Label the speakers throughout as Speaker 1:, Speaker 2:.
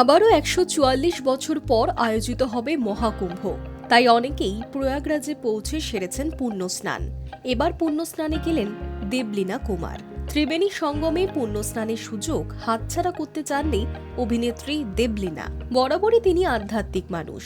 Speaker 1: আবারও একশো চুয়াল্লিশ বছর পর আয়োজিত হবে মহাকুম্ভ। তাই অনেকেই প্রয়াগরাজে পৌঁছে সেরেছেন পুণ্য স্নান এবার পুণ্য স্নানে গেলেন দেবলীনা কুমার। ত্রিবেণী সঙ্গমে পুণ্য স্নানের সুযোগ হাতছাড়া করতে চাননি অভিনেত্রী দেবলীনা। বরাবরই তিনি আধ্যাত্মিক মানুষ।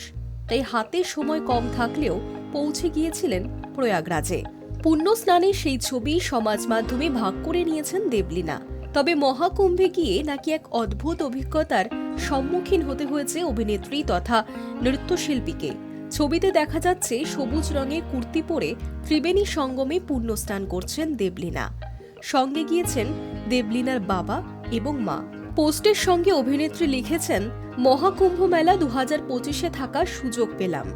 Speaker 1: তাই হাতে সময় কম থাকলেও পৌঁছে গিয়েছিলেন প্রয়াগরাজে। পুণ্য স্নানের সেই ছবি সমাজ মাধ্যমে ভাগ করে নিয়েছেন দেবলীনা। তবে মহাকুম্ভে গিয়ে নাকি এক অদ্ভুত অভিজ্ঞতার সম্মুখীন হতে হয়েছে অভিনেত্রী তথা নৃত্যশিল্পীকে। ছবিতে দেখা যাচ্ছে, সবুজ রঙের কুর্তি পরে ত্রিবেণী সঙ্গমে পুণ্যস্নান করছেন দেবলীনা। সঙ্গে গিয়েছেন দেবলীনার বাবা এবং মা। পোস্টের সঙ্গে অভিনেত্রী লিখেছেন, মহাকুম্ভ মেলা দু হাজার পঁচিশে থাকার সুযোগ পেলাম।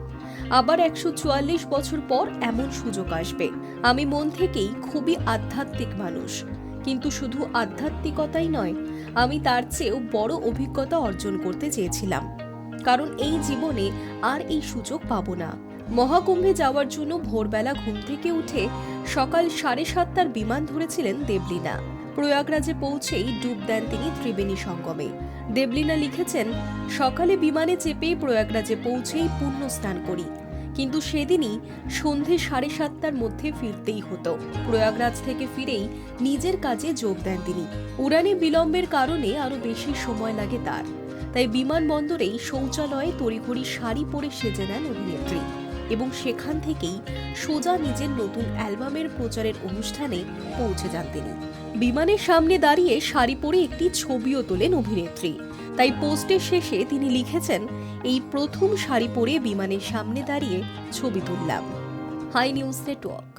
Speaker 1: আবার একশো চুয়াল্লিশ বছর পর এমন সুযোগ আসবে। আমি মন থেকেই খুবই আধ্যাত্মিক মানুষ। কিন্তু শুধু আধ্যাত্মিকতাই নয়, আমি তার চেয়েও বড় অভিজ্ঞতা অর্জন করতে চেয়েছিলাম। কারণ এই জীবনে আর এই সুযোগ পাবো না। মহাকুম্ভে যাওয়ার জন্য ভোরবেলা ঘুম থেকে উঠে সকাল সাড়ে সাতটার বিমান ধরেছিলেন দেবলীনা। প্রয়াগরাজে পৌঁছেই ডুব দেন তিনি ত্রিবেণী সঙ্গমে। দেবলীনা লিখেছেন, সকালে বিমানে চেপে প্রয়াগরাজে পৌঁছেই পুণ্য স্নান করি। কিন্তু সেদিনই সন্ধে সাড়ে সাতটার মধ্যে ফিরতেই হতো। প্রয়াগরাজ থেকে ফিরেই নিজের কাজে যোগ দেন তিনি। উড়ানে বিলম্বের কারণে আরও বেশি সময় লাগে তার। তাই বিমানবন্দরেই শৌচালয়ে তড়িঘড়ি শাড়ি পরে সেজে নেন অভিনেত্রী। এবং সেখান থেকেই সোজা নিজের নতুন অ্যালবামের প্রচারের অনুষ্ঠানে পৌঁছে যান তিনি। বিমানের সামনে দাঁড়িয়ে শাড়ি পরে একটি ছবিও তোলেন অভিনেত্রী। তাই পোস্টের শেষে তিনি লিখেছেন, এই প্রথম শাড়ি পরে বিমানের সামনে দাঁড়িয়ে ছবি তুললাম। Hi news network.